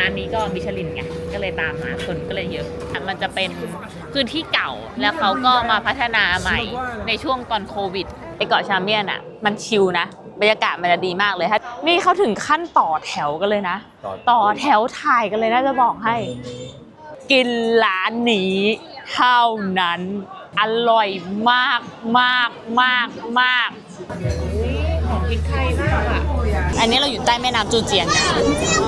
ร้านนี้ก็มิชลินไง ก็เลยตามมาคนก็เลยเยอะ มันจะเป็นพื้นที่เก่าแล้วเขาก็มาพัฒนาใหม่ในช่วงตอนโควิดไอเกาะชาเมียนอะ มันชิลนะ บรรยากาศมันจะดีมากเลยถ้านี่เขาถึงขั้นต่อแถวกันเลยนะ ต่อแถวถ่ายกันเลยน่าจะบอกให้ กินร้านนี้เท่านั้น อร่อยมากมากมากมากของกินไทยมากอะ อันนี้เราอยู่ใต้แม่น้ำจูเจียงนะ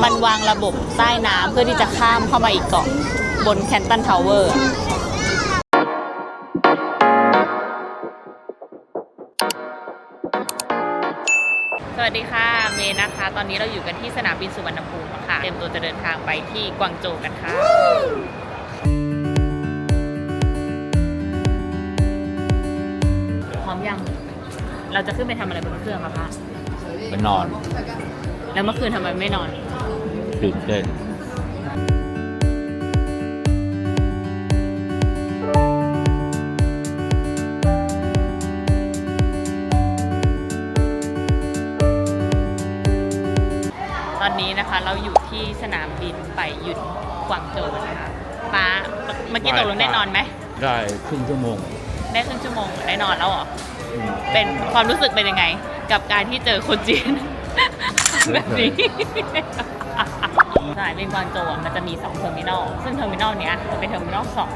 มันวางระบบใต้น้ำเพื่อที่จะข้ามเข้ามาอีกเกาะบนแคนตันทาวเวอร์สวัสดีค่ะเมย์นะคะ ตอนนี้เราอยู่กันที่สนามบินสุวรรณภูมิค่ะเตรียมตัวจะเดินทางไปที่กวางโจวกันค่ะพร้อมยัง เราจะขึ้นไปทำอะไรบนเครื่องคะพะ ไปนอนแล้วเมื่อคืนทำไมไม่นอน ตื่นเต้นตอนนี้นะคะเราอยู่ที่สนามบินไปหยุดกวางโจวนะคะป้าเมื่อกี้ตกลงได้นอนไหม ได้ครึ่งชั่วโมง ได้ครึ่งชั่วโมงได้นอนแล้วเหรออืมเป็นความรู้สึกเป็นยังไง กับการที่เจอคนจีน แบบนี้สนามบินกวางโจวอะมันจะมี2เทอร์มินอล ซึ่งเทอร์มินอลเนี้ยจะเป็นเทอร์มินอลสอง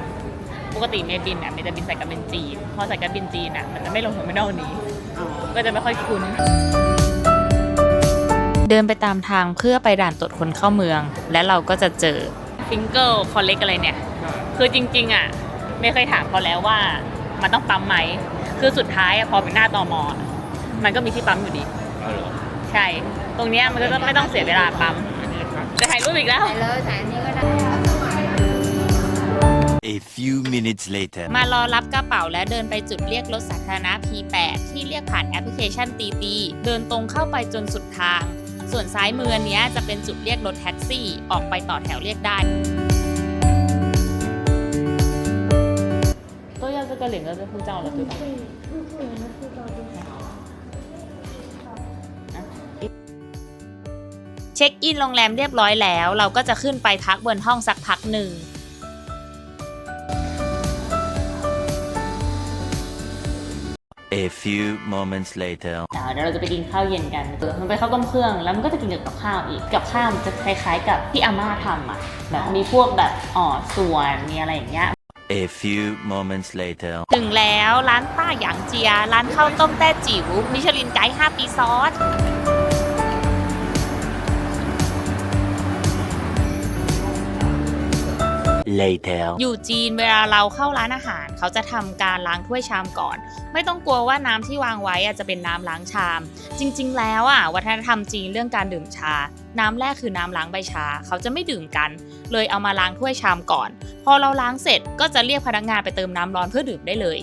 ปกติเมย์บินเนี่ยเมย์จะบินสายการบินจีนพอสายการบินจีนอะมันจะไม่ลงเทอร์มินอลนี้ ก็จะไม่ค่อยคุ้น เดินไปตามทางเพื่อไปด่านตรวจคนเข้าเมือง และเราก็จะเจอ ฟิงเกิลคอลเลกอะไรเนี่ย คือจริง ๆ อะ ไม่เคยถามเขาแล้วว่า มันต้องปั๊มไหม คือสุดท้ายอะพอเป็นหน้าตอมอะ มันก็มีที่ปั๊มอยู่ดีใช่ ตรงนี้มันก็ไม่ต้องเสียเวลาปั๊มจะถ่ายรูปอีกแล้ว ถ่ายเลยถ่ายอันนี้ก็ได้ A few minutes later. มารอรับกระเป๋าและเดินไปจุดเรียกรถสาธารณะ P8 ที่เรียกผ่านแอปพลิเคชันตีตีเดินตรงเข้าไปจนสุดทาง ส่วนซ้ายมือนเนี้ยจะเป็นจุดเรียกรถแท็กซี่ ออกไปต่อแถวเรียกได้ตัวยางกเหล่งแล้จะคุณเจ้าหรือเปล่า ช็คอินโรงแรมเรียบร้อยแล้ว เราก็จะขึ้นไปพักบนห้องสักพักหนึ่ง A few moments later. อ่าเดี๋ยวเราจะไปกินข้าวเย็นกันเออมันไปนข้าวต้มเครื่องแล้วมันก็จะกินกับข้าวอีก กับข้าวมันจะคล้ายๆกับที่อาม่าทำอะ แบบมีพวกแบบอ๋อส่วนมีอะไรอย่างเงี้ย A few moments later. ถึงแล้วร้านป้าหยางเจีย ร้านข้าวต้มแต้จิ๋วมิชลินไกด์5ปีซ้อน Later. อยู่จีนเวลาเราเข้าร้านอาหาร เขาจะทำการล้างถ้วยชามก่อน ไม่ต้องกลัวว่าน้ำที่วางไว้อะจะเป็นน้ำล้างชาม จริง ๆ แล้วอะวัฒนธรรมจีนเรื่องการดื่มชา น้ำแรกคือน้ำล้างใบชา เขาจะไม่ดื่มกัน เลยเอามาล้างถ้วยชามก่อน พอเราล้างเสร็จก็จะเรียกพนักงานไปเติมน้ำร้อนเพื่อดื่มได้เลย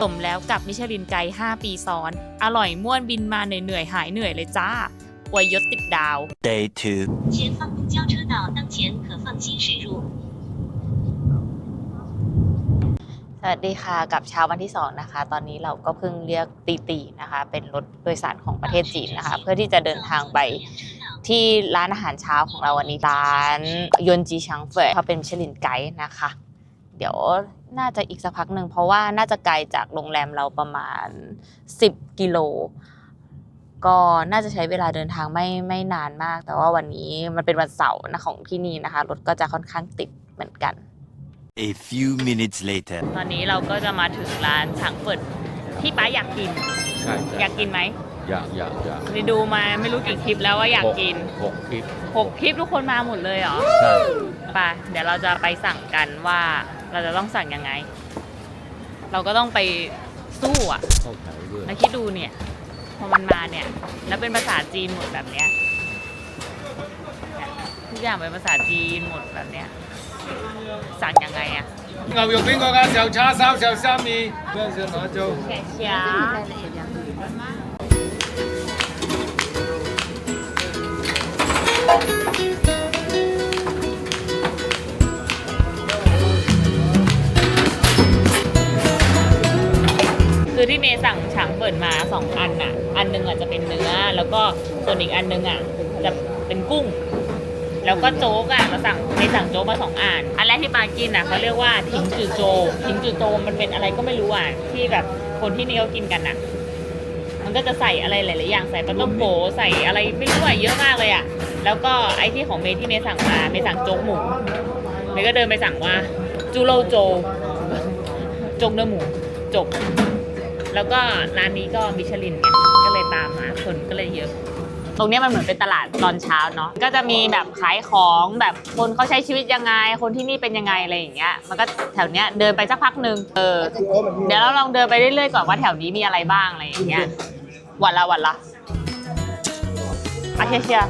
สมแล้วกับมิชลินไกด์5ปีซ้อน อร่อยม่วนบินมาเหนื่อยๆหายเหนื่อยเลยจ้า อวยยศติดดาว Day 2. 前方公交车道当前可放心驶入。 สวัสดีค่ะกับเช้าวันที่ 2 นะคะ ตอนนี้เราก็เพิ่งเรียกตีตีนะคะ เป็นรถโดยสารของประเทศจีนนะคะ เพื่อที่จะเดินทางไปที่ร้านอาหารเช้าของเราวันนี้ร้านยนจีชังเฟยเขาเป็นมิชลินไกด์นะคะ เดี๋ยวน่าจะอีกสักพักหนึ่งเพราะว่าน่าจะไกลจากโรงแรมเราประมาณ 10 กิโล ก็น่าจะใช้เวลาเดินทางไม่ไม่นานมาก แต่ว่าวันนี้มันเป็นวันเสาร์นะของที่นี่นะคะรถก็จะค่อนข้างติดเหมือนกัน A few minutes later. ตอนนี้เราก็จะมาถึงร้านฉางเปิดที่ป้าอยากกิน ใช่ใช่อยากกินไหมอยากอยากอยากไปดูมาไม่รู้กี่คลิปแล้วว่าอยากกินหกคลิปหกคลิปทุกคนมาหมดเลยเหรอใช่ไปเดี๋ยวเราจะไปสั่งกันว่าเราจะต้องสั่งยังไง เราก็ต้องไปสู้อะเข้าแถวด้วยแล้วคิดดูเนี่ย พอมันมาเนี่ย แล้วเป็นภาษาจีนหมดแบบเนี้ยเนี่ยทุกอย่างเป็นภาษาจีนหมดแบบเนี้ย สั่งยังไงอ่ะ 牛肉边个㗎？小叉烧、小虾米，咩小拿走？ แค่เชีย ร คือที่เมย์สั่งฉางเปิดมาสองอันน่ะ อันหนึงอะจะเป็นเนื้อ แล้วก็ส่วนอีกอันหนึงอะจะเป็นกุ้ง แล้วก็โจ๊กอะเราสั่งในสั่งโจ๊กมาสองอัน อันแรกที่ปากินอะเขาเรียกว่าทิ้งจือโจทิ้งจือโจมันเป็นอะไรก็ไม่รู้อะที่แบบคนที่นี่เขากินกันอะ มันก็จะใส่อะไรหลายๆอย่างใส่ปลาต้มโกใส่อะไรไม่รู้อะเยอะมากเลยอะ แล้วก็ไอ้ที่ของเมย์ที่เมย์สั่งมาเมย์สั่งโจ๊กหมูเมย์ก็เดินไปสั่งว่าจูโรโจโจ๊กเนื้อหมูจบ แล้วก็ร้านนี้ก็มิชลินไงก็เลยตามมาคนก็เลยเยอะ ตรงเนี้ยมันเหมือนเป็นตลาดตอนเช้าเนาะก็จะมีแบบขายของแบบคนเขาใช้ชีวิตยังไง คนที่นี่เป็นยังไงอะไรอย่างเงี้ยมันก็แถวเนี้ยเดินไปสักพักหนึ่งเออเดี๋ยวเราลองเดินไปเรื่อยๆก่อนว่าแถวนี้มีอะไรบ้างอะไรอย่างเงี้ยวันละวันละอาเชียเชีย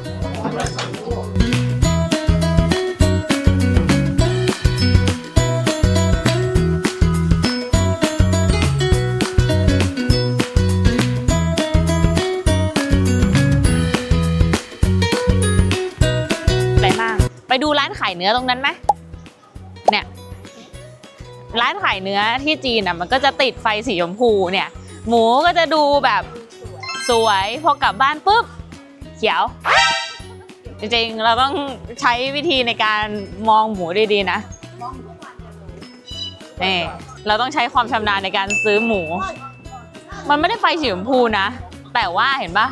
ดูร้านขายเนื้อตรงนั้นไหมเนี่ยร้านขายเนื้อที่จีนอะมันก็จะติดไฟสีชมพูเนี่ย หมูก็จะดูแบบสวยพอกลับบ้านปุ๊บเขียว จริงๆ เราต้องใช้วิธีในการมองหมูดีๆนะนี่เราต้องใช้ความชำนาญในการซื้อหมู มันไม่ได้ไฟสีชมพูนะ แต่ว่าเห็นปะ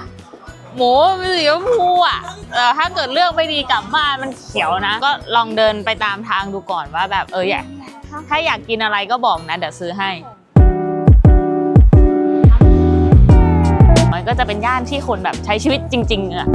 หมูมันสีชมพูอะแต่ถ้าเกิดเลือกไม่ดีกลับบ้านมันเขียวนะ ก็ลองเดินไปตามทางดูก่อนว่าแบบเอออยากถ้าอยากกินอะไรก็บอกนะ เดี๋ยวซื้อให้ มันก็จะเป็นย่านที่คนแบบใช้ชีวิตจริง ๆอะ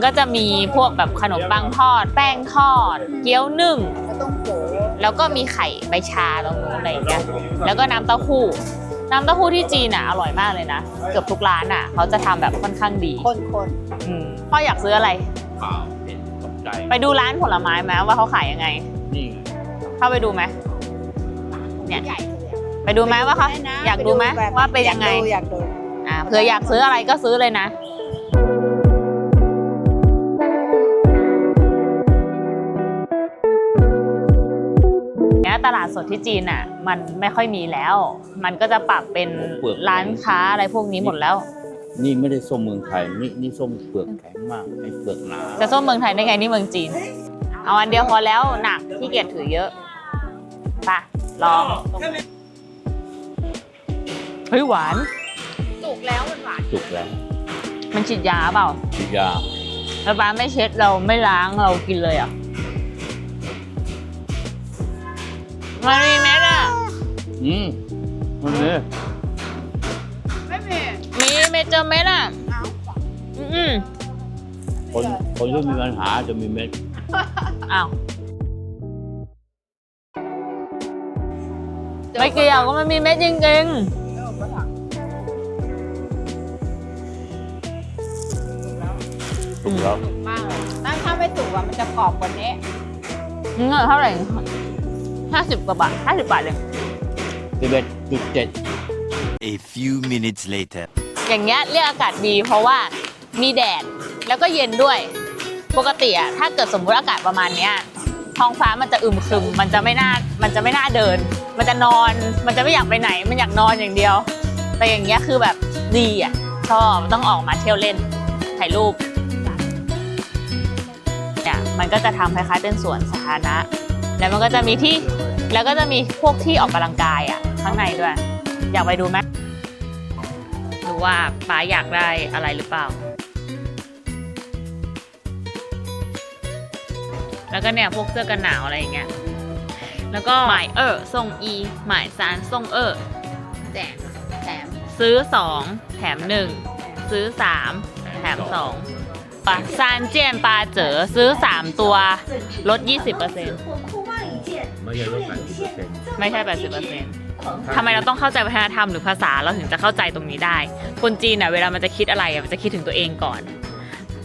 มันก็จะมีพวกแบบขนมปังทอด แป้งทอด เกี๊ยวนึ่ง แล้วก็มีไข่ใบชาตรงนู้นอะไรอย่างเงี้ยแล้วก็น้ำเต้าหู้น้ำเต้าหู้ที่จีนอะอร่อยมากเลยนะ เกือบทุกร้านอะ เขาจะทำแบบค่อนข้างดีคนคนอืมพ่ออยากซื้ออะไร เปล่าเห็นตกใจไปดูร้านผลไม้ไหมว่าเขาขายยังไง นี่ไงเข้าไปดูไหม เนี่ย ใหญ่เลยอะไปดูไหมว่าเขาได้นะอยากดูไหมแบบว่าเป็นยังไงอยากดู อ่าเผื่ออยากซื้ออะไรก็ซื้อเลยนะ ตลาดสดที่จีนอะ มันไม่ค่อยมีแล้ว มันก็จะปรับเป็นร้านค้าอะไรพวกนี้หมดแล้ว นี่ไม่ได้ส้มเมืองไทย นี่นี่ส้มเปลือกแข็งมากไอ้เปลือกหนา จะส้มเมืองไทยได้ไงนี่เมืองจีน เอาอันเดียวพอแล้วหนักที่เกียจถือเยอะไปลองเฮ้ยหวาน สุกแล้วมันหวานจุกแล้วมันฉีดยาเปล่าฉีดยาแล้วป้าไม่เช็ดเราไม่ล้างเรากินเลยอะ มันมีเม็ดอะ อืมมันเนี่ยไม่มีมีเม็ดเจอเม็ดอะอืมคนคนที่มีปัญหาจะมีเม็ดอ้าว ไม่เกี่ยวก็มันมีเม็ดจริงถูกแล้วมากเลยถ้าถ้าไม่สุกอะมันจะกรอบกว่านี้ๆเงินเท่าไหร่ ห้าสิบกว่าบาทห้าสิบบาทเลยสิบเอ็ดจุดเจ็ด A few minutes later. อย่างเงี้ยเรียกอากาศดีเพราะว่ามีแดดแล้วก็เย็นด้วย ปกติอะถ้าเกิดสมมุติอากาศประมาณเนี้ยท้องฟ้ามันจะอึมครึมมันจะไม่น่ามันจะไม่น่าเดิน มันจะนอน มันจะไม่อยากไปไหน มันอยากนอนอย่างเดียว แต่อย่างเงี้ยคือแบบดีอะชอบต้องออกมาเที่ยวเล่นถ่ายรูปเนี่ยมันก็จะทำคล้ายๆเป็นสวนสาธารณะ แล้วมันก็จะมีที่แล้วก็จะมีพวกที่ออกกำลังกายอะข้างในด้วย อยากไปดูไหมดูว่าป้าอยากได้อะไรหรือเปล่า แล้วก็เนี่ยพวกเสื้อกันหนาวอะไรอย่างเงี้ยแล้วก็หมายเออส่งอีหมายสารส่งเออแจกแถมซื้อ2แถม1ซื้อ3แถม2ปะซานเจียนปลาเจอซื้อ3ตัวลด20% ไม่ใช่ลดแปดสิบเปอร์เซ็นต์ไม่ใช่ 80%ทำไมเราต้องเข้าใจวัฒนธรรมหรือภาษาเราถึงจะเข้าใจตรงนี้ได้ คนจีนอะเวลามันจะคิดอะไรอะมันจะคิดถึงตัวเองก่อน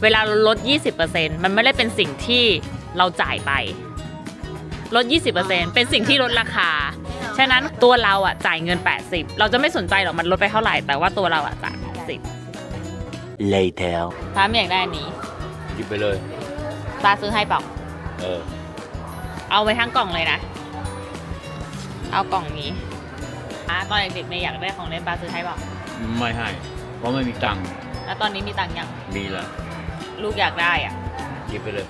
เวลาเราลด 20%มันไม่ได้เป็นสิ่งที่เราจ่ายไป ลด 20%เป็นสิ่งที่ลดราคา ฉะนั้นตัวเราอะจ่ายเงิน 80 เราจะไม่สนใจหรอกมันลดไปเท่าไหร่ แต่ว่าตัวเราอะจ่าย80 later. ฟ้าไม่อยากได้อันนี้หยิบไปเลย ฟ้าซื้อให้เปล่า เออ เอาไปทั้งกล่องเลยนะ เอากล่องนี้อะตอนเด็กๆเมย์อยากได้ของเล่นฟ้าซื้อให้เปล่าไม่ให้ เพราะไม่มีตังค์แล้วตอนนี้มีตังค์ยังมีแล้วลูกอยากได้อะหยิบไปเลย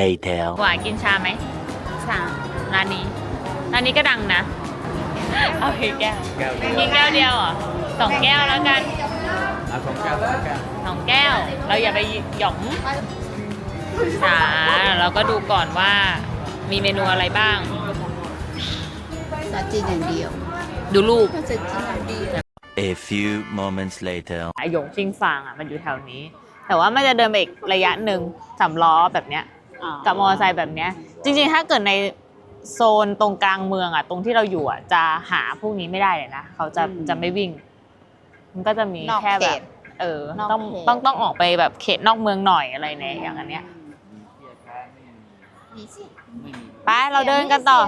Later. หวานกินชาไหมสามร้านนี้ร้านนี้ก็ดังนะ เอาอีกแก้วแก้วกินแก้วเดียวเหรอสองแก้วแล้วกันอะสองแก้วสองแก้วสองแก้ว เราอย่าไปหย่อมชาเราก็ดูก่อนว่ามีเมนูอะไรบ้างาจีนอย่างเดียวดูรูปก็ซาจีนอย่างเดียว A few moments later. ไอหยงชิงฟางอะมันอยู่แถวนี้ แต่ว่ามันจะเดินไปอีกระยะหนึ่งสำล้อแบบเนี้ยกับมอเตอร์ไซค์แบบเนี้ย จริงๆ ถ้าเกิดในโซนตรงกลางเมืองอะ ตรงที่เราอยู่อะจะหาพวกนี้ไม่ได้เลยนะเขาจะจะไม่วิ่ง มันก็จะมีนอกแค่แบบ เขตเออนอกต้องเขต ต้องต้องออกไปแบบเขตนอกเมืองหน่อยอะไรเนี่ยอย่างอันเนี้ยนี่สิไปเราเดินกันต่อ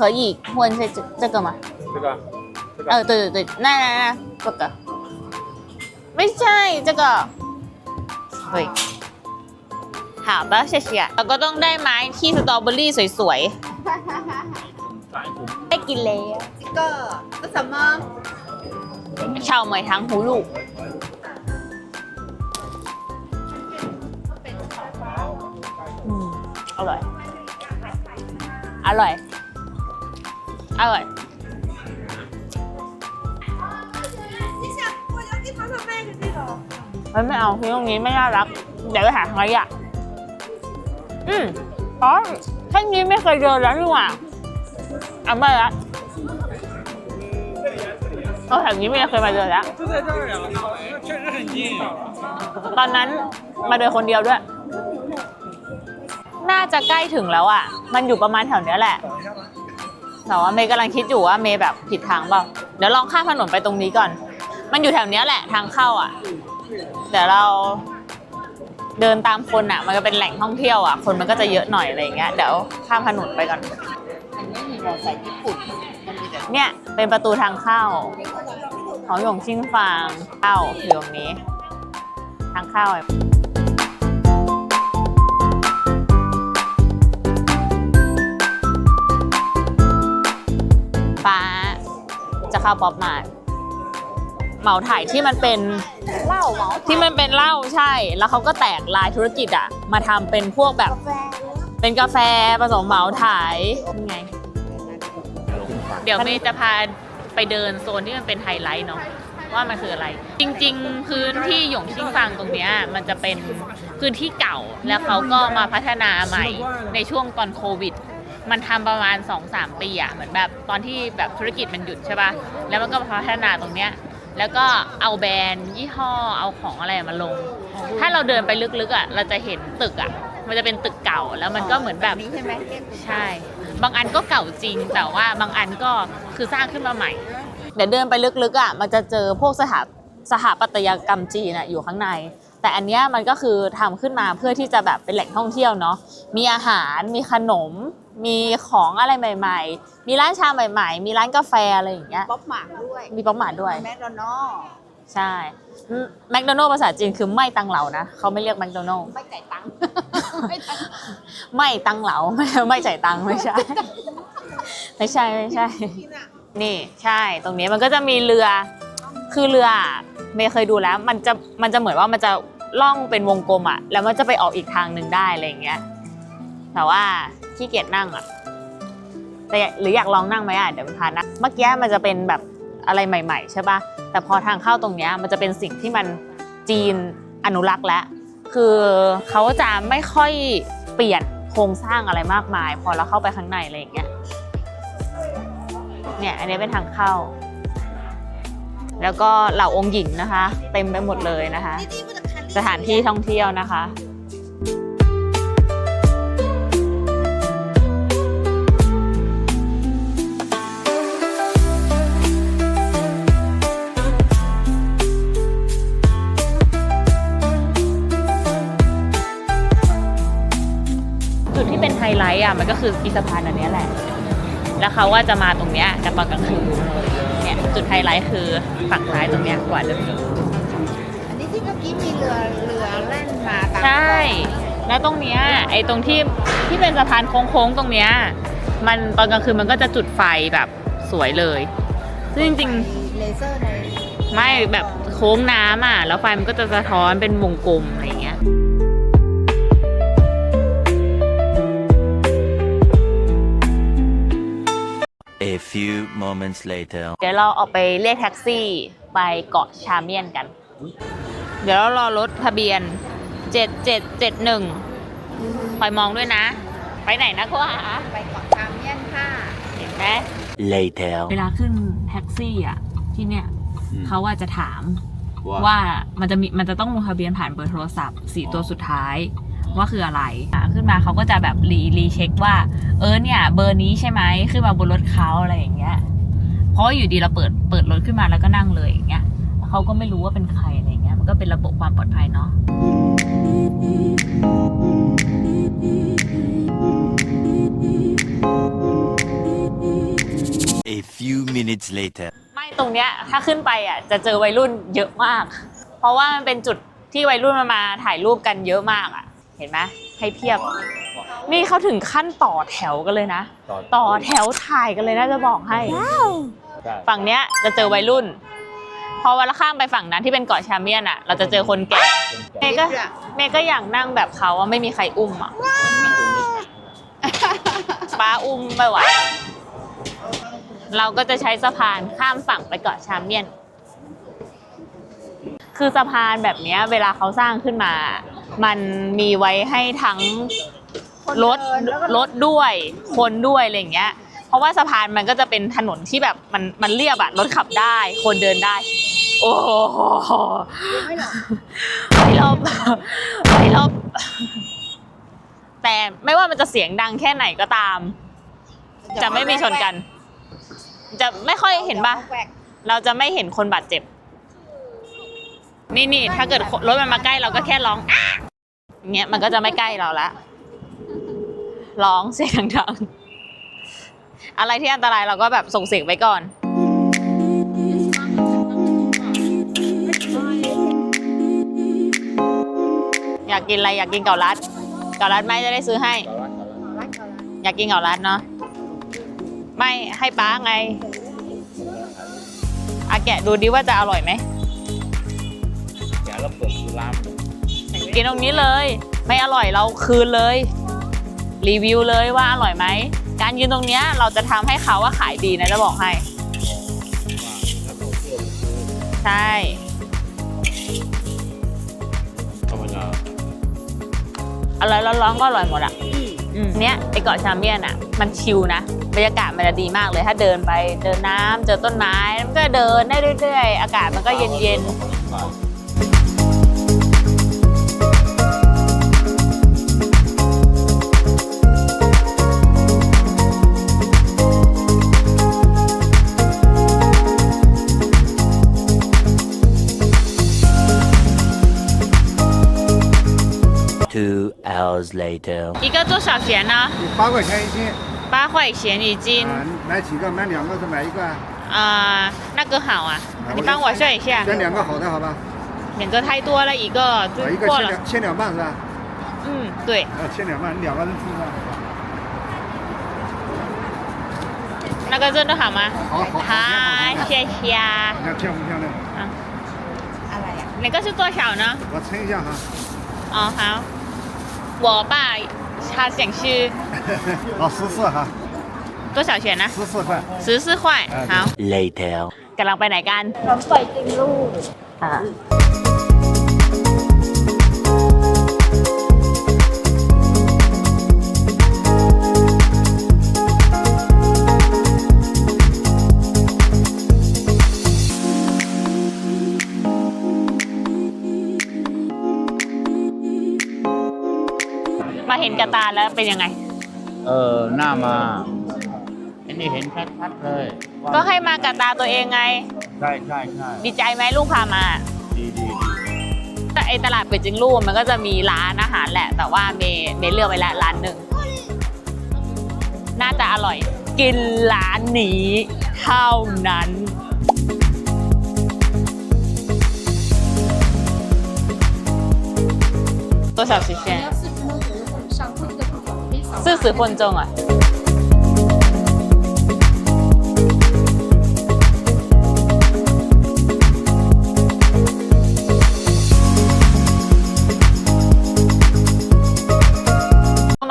可以问这这这个吗？这个呃，对对对，那那那这个，ไม่ใช่这个，对，好的，谢谢。เราก็ต้องได้ไม้ที่สตรอเบอรี่สวยๆ ได้กินแล้ว 这个这什么？เฉาเหมยทั้งหูลูกอืมอร่อย อร่อย อร่อย มันไม่เอาที่ตรงนี้ไม่น่ารัก เดี๋ยวไปหาทางขยะอืมอ๋อท่านนี้ไม่เคยเดินแล้วนี่หว่าเอาไม่ละเราแถวนี้ไม่เคยมาเดินแล้ว 就在这儿呀，确实很近。 ตอนนั้นมาเดินคนเดียวด้วย น่าจะใกล้ถึงแล้วอ่ะ มันอยู่ประมาณแถวเนี้ยแหละ แต่ว่าเมย์กำลังคิดอยู่ว่าเมย์แบบผิดทางเปล่าเดี๋ยวลองข้ามถนนไปตรงนี้ก่อน มันอยู่แถวเนี้ยแหละทางเข้าอะเดี๋ยวเราเดินตามคนอะ มันก็เป็นแหล่งท่องเที่ยวอะ คนมันก็จะเยอะหน่อยอะไรอย่างเงี้ยเดี๋ยวข้ามถนนไปก่อนอันนี้มีมอเตอร์ไซค์ญี่ปุ่นมันมีแต่เนี่ยเป็นประตูทางเข้าของหยงชิงฟางเข้าอยู่ตรงนี้ ทางเข้าฟ้า จะเข้าป๊อปมาร์ทเหมาถ่ายที่มันเป็นเหล้าเหมาที่มันเป็นเหล้าใช่ แล้วเขาก็แตกลายธุรกิจอะมาทำเป็นพวกแบบกาแฟเป็นกาแฟผสมเหมาถ่ายนี่ไง เดี๋ยวเมย์จะพาไปเดินโซนที่มันเป็นไฮไลท์เนาะว่ามันคืออะไร จริงๆ พื้นที่หยงชิงฟางตรงเนี้ยมันจะเป็นพื้นที่เก่าแล้วเขาก็มาพัฒนาใหม่ในช่วงตอนโควิด มันทำประมาณ 2-3 ปีอะเหมือนแบบตอนที่แบบธุรกิจมันหยุดใช่ปะ่ะ แล้วมันก็มาพัฒนาตรงเนี้ย แล้วก็เอาแบรนด์ยี่ห้อเอาของอะไรมาลง ถ้าเราเดินไปลึกๆอะเราจะเห็นตึกอะมันจะเป็นตึกเก่าแล้วมันก็เหมือนแบบนี้ใช่ไหมใช่ บางอันก็เก่าจริงแต่ว่าบางอันก็คือสร้างขึ้นมาใหม่ เดี๋ยวเดินไปลึกๆอะมันจะเจอพวกสถาสถาปัตยกรรมจีนอะอยู่ข้างใน แต่อันเนี้ยมันก็คือทำขึ้นมาเพื่อที่จะแบบเป็นแหล่งท่องเที่ยวเนาะมีอาหารมีขนม มีของอะไรใหม่ ๆ มีร้านชาใหม่ ๆ มีร้านกาแฟอะไรอย่างเงี้ยป๊อปหมากด้วยมีป๊อปหมาด้วย แมคโดนัลล์ใช่แมคโดนัลภาษาจีนคือไม่ตังเหลานะเขาไม่เรียกแมคโดนัลไม่จ่ายตังค์ ไม่ตังค์ไม่ตังเหลา ไม่ไม่จ่ายตังค์ไม่ใช่ ไม่ใช่ไม่ใช่นี่ใช่ตรงนี้มันก็จะมีเรือคือเรืออะเมย์เคยดูแล้ว มันจะมันจะเหมือนว่ามันจะล่องเป็นวงกลมอะแล้วมันจะไปออกอีกทางหนึ่งได้อะไรอย่างเงี้ยแต่ว่า ขี้เกียจนั่งอะแต่หรืออยากลองนั่งไหมอะเดี๋ยวพานะเมื่อกี้มันจะเป็นแบบอะไรใหม่ ๆ ใช่ปะแต่พอทางเข้าตรงเนี้ยมันจะเป็นสิ่งที่มันจีนอนุรักษ์แล้วคือเขาจะไม่ค่อยเปลี่ยนโครงสร้างอะไรมากมาย พอเราเข้าไปข้างในอะไรอย่างเงี้ยเนี่ยอันนี้เป็นทางเข้า แล้วก็เหล่าองค์หญิงนะคะ เต็มไปหมดเลยนะคะ สถานที่ท่องเที่ยวนะคะ จุดที่เป็นไฮไลท์อะมันก็คืออีสะพานอันเนี้ยแหละ แล้วเขาว่าจะมาตรงเนี้ยกันตอนกลางคืนเนี่ยจุดไฮไลท์คือฝั่งซ้ายตรงเนี้ยกว่าจะมีอันนี้ที่เมื่อกี้มีเรือเรือแล่นมาตามใช่ แล้วตรงเนี้ยไอ้ตรงที่ที่เป็นสะพานโค้งๆตรงเนี้ยมันตอนกลางคืนมันก็จะจุดไฟแบบสวยเลย ซึ่งจริงเลเซอร์ในๆไม่แบบโค้งน้ำอะแล้วไฟมันก็จะสะท้อนเป็นวงกลมอะไรอย่างเงี้ย few moments later. เดี๋ยวเราออกไปเรียกแท็กซี่ไปเกาะชาเมียนกัน เดี๋ยวเรารอรถทะเบียน 7771คอยมองด้วยนะ ไปไหนนะกว่าไปเกาะคามเมียนค่ะ เห็นไหม Later. เวลาขึ้นแท็กซี่อะ ที่เนี่ยอืมเขาว่าจะถามว่าว่ามันจะมีมันจะต้องลงทะเบียนผ่านเบอร์โทรศัพท์สี่ตัวสุดท้าย ว่าคืออะไรขึ้นมาเขาก็จะแบบรีรีเช็คว่า เออเนี่ย เบอร์นี้ใช่ไหมขึ้นมาบนรถเขาอะไรอย่างเงี้ยเพราะอยู่ดีเราเปิดเปิดรถขึ้นมาแล้วก็นั่งเลยอย่างเงี้ยเขาก็ไม่รู้ว่าเป็นใครอะไรอย่างเงี้ยมันก็เป็นระบบความปลอดภัยเนาะไม่ตรงเนี้ยถ้าขึ้นไปอะจะเจอวัยรุ่นเยอะมาก เพราะว่ามันเป็นจุดที่วัยรุ่นมามาถ่ายรูปกันเยอะมากอะ เห็นไหมให้เพียบ นี่เขาถึงขั้นต่อแถวกันเลยนะ ต่อแถวถ่ายกันเลยนะจะบอกให้ใช่ฝั่งเนี้ยจะเจอวัยรุ่น พอเวลาข้ามไปฝั่งนั้นที่เป็นเกาะชาเมียนอะ เราจะเจอคนแก่ เมย์ก็เมย์ก็อยากนั่งแบบเขาว่าไม่มีใครอุ้มอะป้าอุ้มไม่ไหวเราก็จะใช้สะพานข้ามฝั่งไปเกาะชาเมียน คือสะพานแบบเนี้ยเวลาเขาสร้างขึ้นมา มันมีไว้ให้ทั้งรถรถด้วยคนด้วยอะไรอย่างเงี้ย เพราะว่าสะพานมันก็จะเป็นถนนที่แบบมันมันเรียบอะรถขับได้ คนเดินได้ โอ้โหไม่รอบไม่รอบแต่ไม่ว่ามันจะเสียงดังแค่ไหนก็ตาม จะไม่มีชนกัน จะไม่ค่อยเห็นปะแหวกเราจะไม่เห็นคนบาดเจ็บ นี่นี่ถ้าเกิดรถมันมาใกล้เราก็แค่ร้องอ้าอย่างเงี้ยมันก็จะไม่ใกล้เราละร้องเสียงดังอะไรที่อันตรายเราก็แบบส่งเสียงไว้ก่อนอยากกินอะไรอยากกินเกาลัดเกาลัดไหมจะได้ซื้อให้รักเขาละอยากกินเกาลัดเนาะไม่ให้ป้าไงอาแกะดูดิว่าจะอร่อยไหม กินตรงนี้เลย ไม่อร่อยเราคืนเลย รีวิวเลยว่าอร่อยไหม การยืนตรงเนี้ยเราจะทำให้เขาว่าขายดีนะจะบอกให้ ใช่ธรรมดาอะไรร้อนๆก็อร่อยหมดอะอืมเนี้ยไอเกาะชาเมียนอะ มันชิลนะบรรยากาศมันจะดีมากเลยถ้าเดินไปเจอน้ำเจอต้นไม้มันก็เดินได้เรื่อยๆ อากาศมันก็เย็นๆ 一个多少钱呢八块钱一斤。八块钱一斤。买几个买两个再买一个啊。啊那个好啊你帮我算一下。选两个好的好吧。选择太多了一个这一个切两半是吧？嗯对。啊切两半你两个人吃那个真的好吗？好好好谢谢啊你看漂不漂亮啊哪个是多少呢我称一下哈嗯好我爸他想吃好，十四哈，多少钱呢？十四块。十四块。好， Later. กำลังไปไหนกัน ขนมปล่อยติงลูก อ่า แล้วเป็นยังไง เออหน้ามาอันนี้เห็นชัดๆเลยว่าก็ให้มากับตาตัวเองไง ใช่ใช่ใช่ดีใจไหมลูกพามา ดีดีดีแต่ไอตลาดเป็ดจิงลู่มันก็จะมีร้านอาหารแหละ แต่ว่าเมย์เมย์เลือกไปแล้วร้านหนึ่ง น่าจะอร่อยอกินร้านนี้เท่านั้น ซื่อสือคนจงอะ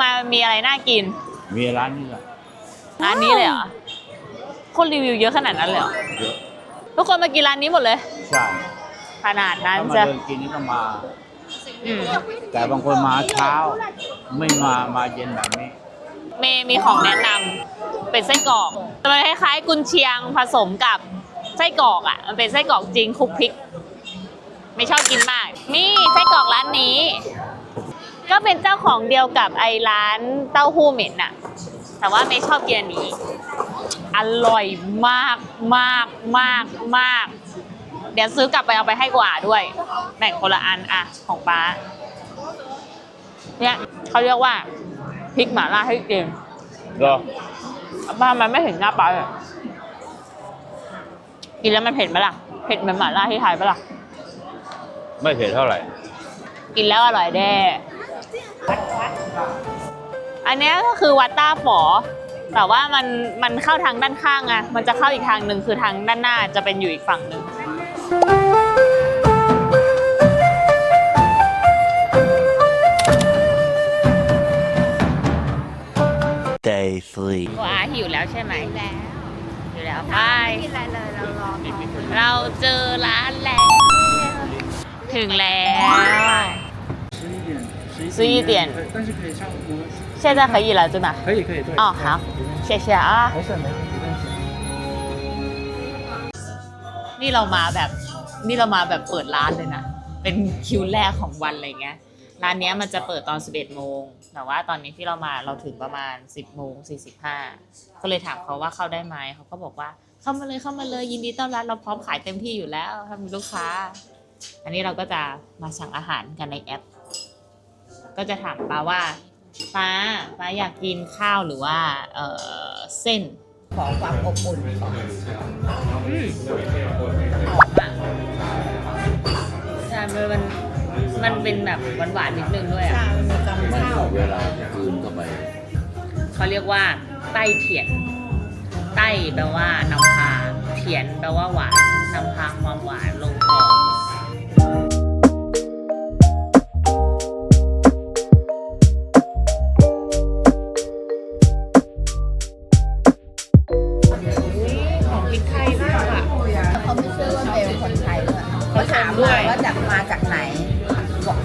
มามีอะไรน่ากิน มีร้านนี้แหละร้านนี้เลยเหรอ คนรีวิวเยอะขนาดนั้นเลยเหรเยอะทุกคนมากินร้านนี้หมดเลย ใช่ขนาดนั้ถ้านมาจะ เดินกินนี่ก็มา แต่บางคนมาเช้า ไม่มามาเย็นแบบนี้ เมย์มีของแนะนำเป็นไส้กรอกมันคล้ายๆกุนเชียงผสมกับไส้กรอกอะ มันเป็นไส้กรอกจริงคลุกพริก ไม่ชอบกินมาก นี่ไส้กรอกร้านนี้ ก็เป็นเจ้าของเดียวกับไอ้ร้านเต้าหู้เหม็นอะ แต่ว่าเมย์ชอบกินอันนี้ อร่อยมากมากมากมาก เดี๋ยวซื้อกลับไปเอาไปให้กว่าด้วย แบ่งคนละอันอะของป้า เนี่ยเขาเรียกว่าพริกหม่าล่าให้กินเหรอบ้านมันไม่เห็นหน้าป้าเลยกินแล้วมันเผ็ดไหมล่ะ เผ็ดเหมือนหม่าล่าที่ไทยปะล่ะ ไม่เผ็ดเท่าไหร่ กินแล้วอร่อยแน่อันเนี้ยก็คือวัดต้าฝอแต่ว่ามันมันเข้าทางด้านข้างอะมันจะเข้าอีกทางหนึ่งคือทางด้านหน้าจะเป็นอยู่อีกฝั่งหนึ่ง Day 3. ก็อาหิวแล้วใช่ไหม แล้ว หิวแล้วไป ไม่มีอะไรเลยเรารอพอ เราเจอร้านแล้ว ถึงแล้ว十一点但是可以上我们现在可以了对吗可以可以对哦好谢谢啊没事没事没关系 นี่เรามาแบบนี่เรามาแบบเปิดร้านเลยนะ เป็นคิวแรกของวันอะไรเงี้ย ร้านเนี้ยมันจะเปิดตอน 11 โมง แต่ว่าตอนนี้ที่เรามาเราถึงประมาณ 10 โมง 45 ก็เลยถามเขาว่าเข้าได้ไหม เขาก็บอกว่าเข้ามาเลยเข้ามาเลยยินดีต้อนรับเราพร้อมขายเต็มที่อยู่แล้วถ้ามีลูกค้า อันนี้เราก็จะมาสั่งอาหารกันในแอป ก็จะถามป้าว่าป้าป้าอยากกินข้าวหรือว่าเออเส้นขอความอบอุ่นอืมหอมอะใช่มัน มันมันเป็นแบบหวานๆนิดนึงด้วยชาอะมันมีกำข้าวเวลาคืนเข้าไป เขาเรียกว่า ไต้เถียน ไต้แปลว่าน้ำพา เถียนแปลว่าหวานนำพาความหวานลงคอ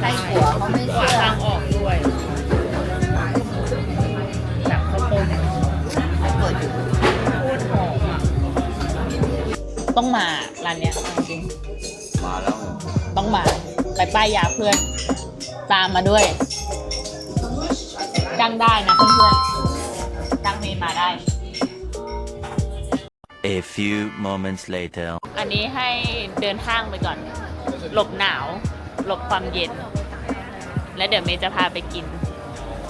ส้กัวเขาไม่หวาเชื่นอทางออกด้วยแบบข้าวต้มเขาเปิดอยู่โคตรหอมอะต้องมาร้านเนี้ยเอาจริงมาแล้ว ต้องมาไปป้ายยาเพื่อน ตามมาด้วยจ้างได้นะเพื่อนๆจ้างเมย์มาได้ A few moments later. อันนี้ให้เดินห้างไปก่อน หลบหนาว หลบความเย็น แล้วเดี๋ยวเมย์จะพาไปกิน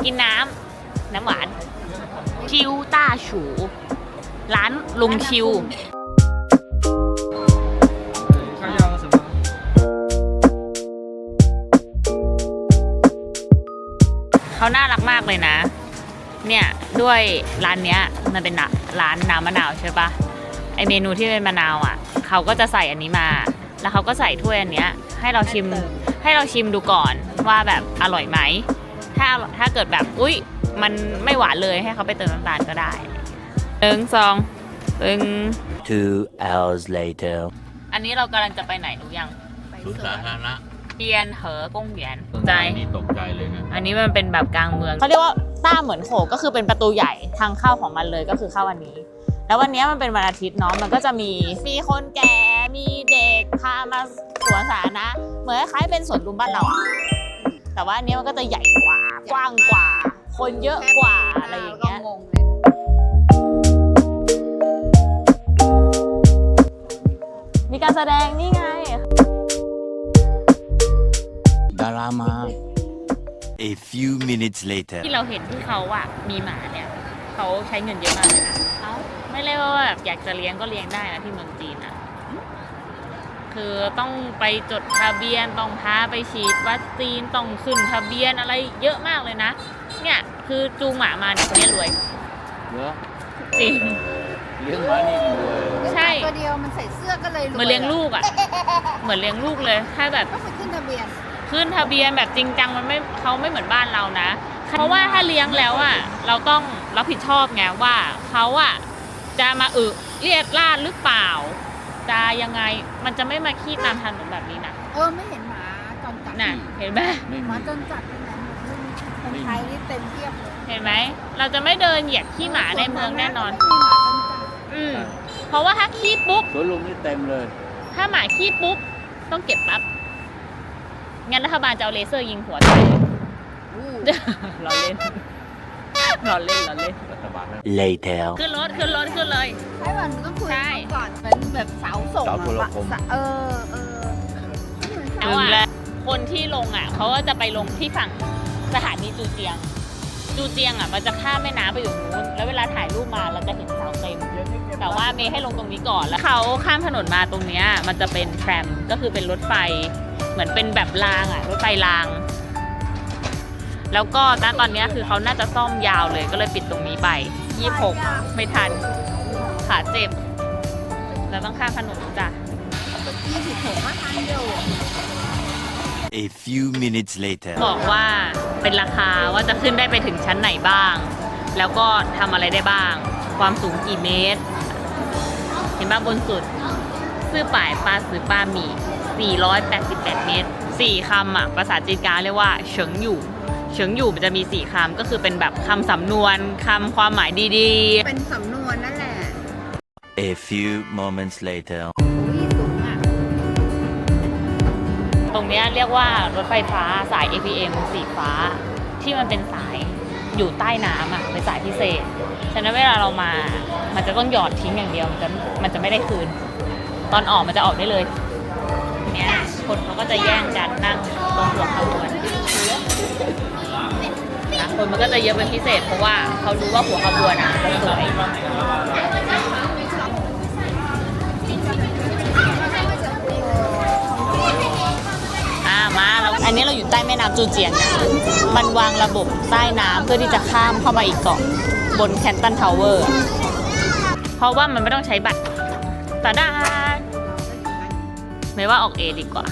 กินน้ำน้ำหวาน ชิวต้าฉู ร้านลุงชิว เขาน่ารักมากเลยนะ เนี่ยด้วยร้านเนี้ยมันเป็นร้านน้ำมะนาวใช่ปะไอเมนูที่เป็นมะนาวอะ เขาก็จะใส่อันนี้มา แล้วเขาก็ใส่ถ้วยอันเนี้ย ให้เราชิม ให้เราชิมดูก่อนว่าแบบอร่อยไหม ถ้าถ้าเกิดแบบอุ๊ยมันไม่หวานเลยให้เขาไปเติมน้ำตาลก็ได้หนึ่งสองหนึ่ง Two hours later. อันนี้เรากำลังจะไปไหนรู้ยังศูนย์สาธารณะเทียนเหอกงเหวียนใจ นี่ตกใจเลยนะ อันนี้มันเป็นแบบกลางเมืองเขาเรียกว่าต้าเหมือนโขกก็คือเป็นประตูใหญ่ทางเข้าของมันเลยก็คือเข้าวันนี้ แล้ววันนี้มันเป็นวันอาทิตย์เนาะมันก็จะมีมีคนแก่มีเด็กพามาสวนสาธารณะเหมือนคล้ายๆเป็นสวนลุมบ้านเราอะแต่ว่าอันนี้มันก็จะใหญ่กว่ากว้างกว่า คนเยอะกว่าอะไรอย่างเงี้ย ก็งงเลยมีการแสดงนี่ไง ดารามา A few minutes later. ที่เราเห็นที่เขาอะมีหมาเนี่ยเขาใช้เงินเยอะมากเลยนะ ไม่เรียกว่าแบบอยากจะเลี้ยงก็เลี้ยงได้นะที่เมืองจีนอะคือต้องไปจดทะเบียนต้องพาไปฉีดวัคซีนต้องขึ้นทะเบียนอะไรเยอะมากเลยนะ เนี่ยคือจูงหมามาเนี่ยคนนี้รวยเหรอจริง เลี้ยงหมานี่รวยใช่ ตัวเดียวมันใส่เสื้อก็เลยรวยเหมือนเลี้ยงลูกอะเหมือนเลี้ยงลูกเลยถ้าแบบต้องไปขึ้นทะเบียนขึ้นทะเบียนแบบจริงจังมันไม่เขาไม่เหมือนบ้านเรานะ เพราะว่าถ้าเลี้ยงแล้วอะเราต้องรับผิดชอบไงว่าเขาอะ จะมาอึเรียดลาดหรือเปล่า จะยังไงมันจะไม่มาขี้ตามถนนแบบนี้นะเออไม่เห็นหมาจรจัดน่ะเห็นไหมไม่หมีมาจรจัดเป็นไหนหมดเลยคนไทยนี่เต็มเทียบเลยเห็นไหมเราจะไม่เดินเหยียบขี้หมาในเมืองแน่นอน ไม่มีหมาจรจัดอืมเพราะว่าถ้าขี้ปุ๊บ สวนลุมนี่เต็มเลย ถ้าหมาขี้ปุ๊บ ต้องเก็บปั๊บ งั้นรัฐบาลจะเอาเลเซอร์ยิงหัวตายเลยอู้ล้อเล่น ล้อเล่นล้อเล่นรัฐบาลนะ Later. ขึ้นรถขึ้นรถขึ้นเลย ใช่วันต้องคุยใช่กันก่อนเป็นแบบเสาส่งเสาอะโทรคมสะเออเออแล้วอะคนที่ลงอะเขาก็จะไปลงที่ฝั่งสถานีจูเจียง จูเจียงอะมันจะข้ามแม่น้ำไปอยู่นู้น แล้วเวลาถ่ายรูปมาเราจะเห็นเสาเต็ม แต่ว่าเมย์ให้ลงตรงนี้ก่อนแล้วเขาข้ามถนนมาตรงเนี้ยมันจะเป็นแทรมก็คือเป็นรถไฟ เหมือนเป็นแบบรางอะรถไฟราง แล้วก็ณตอนเนี้ยคือเขาน่าจะซ่อมยาวเลยก็เลยปิดตรงนี้ไป 26 ไม่ทัน ขาเจ็บ เราต้องข้ามถนนจ้ะยี่สิบหกมาทางเดียว A few minutes later. บอกว่าเป็นราคาว่าจะขึ้นได้ไปถึงชั้นไหนบ้าง แล้วก็ทำอะไรได้บ้าง ความสูงกี่เมตร เห็นบ้างบนสุด ซื่อป่ายปลาสือปลาหมี่488 เมตร 4คำอะภาษาจีนกลางเรียกว่าเฉิงอยู่ เฉิงอยู่มันจะมี4คำก็คือเป็นแบบคำสำนวนคำความหมายดีเป็นสำนวนนั่นแหละ A few moments later. อุ้ยสูงอะ ๆ ตรงเนี้ยเรียกว่ารถไฟฟ้าสาย APM สีฟ้า ที่มันเป็นสายอยู่ใต้น้ำอะเป็นสายพิเศษ ฉะนั้นเวลาเรามา มันจะต้องหยอดทิ้งอย่างเดียวมันจะมันจะไม่ได้คืน ตอนออกมันจะออกได้เลยเนี้ยคนเขาก็จะแย่งกันนั่งตรงหัวขบวนนะ คนมันก็จะเยอะเป็นพิเศษ เพราะว่าเขารู้ว่าหัวขบวนอะจะสวยอ่ามาเราอันนี้เราอยู่ใต้แม่น้ำจูเจียงนะมันวางระบบใต้น้ำเพื่อที่จะข้ามเข้ามาอีกเกาะบนแคนตันทาวเวอร์ เพราะว่ามันไม่ต้องใช้บัตรตาดาไม่ว่าออกเอดีกว่า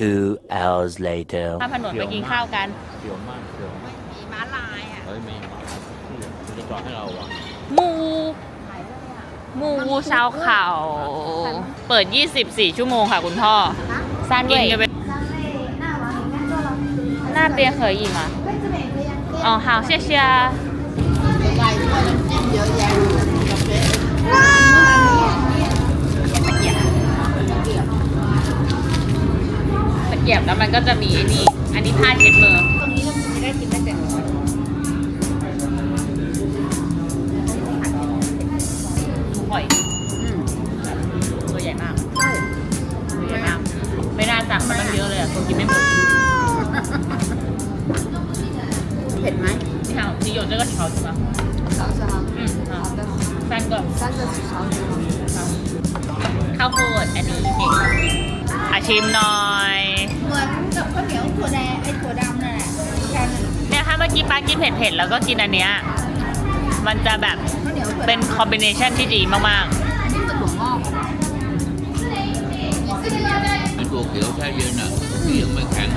Two hours later. ข้ามถนนไปกินข้าวกัน เสียวมากเสียวมาก มีม้าลายอ่ะ เฮ้ยไม่มาจะจอดให้เราอ่ะ หมูหมูชาวเขา เปิด 24 ชั่วโมงค่ะคุณพ่อ ซาน กิ เว่ น ย กันไปหน้าเปียเคยอีมาอ๋อ好谢谢 เกียบแล้วมันก็จะมีไอ้นี่ อันนี้ผ้าเช็ดมือ ก็กินอันเนี้ยมันจะแบบเป็นคอมบิเนชันที่ดีมากอันนี้คือถั่วงอกเป็นตัวเขียวแช่เย็นอะที่ยังไม่แข็ง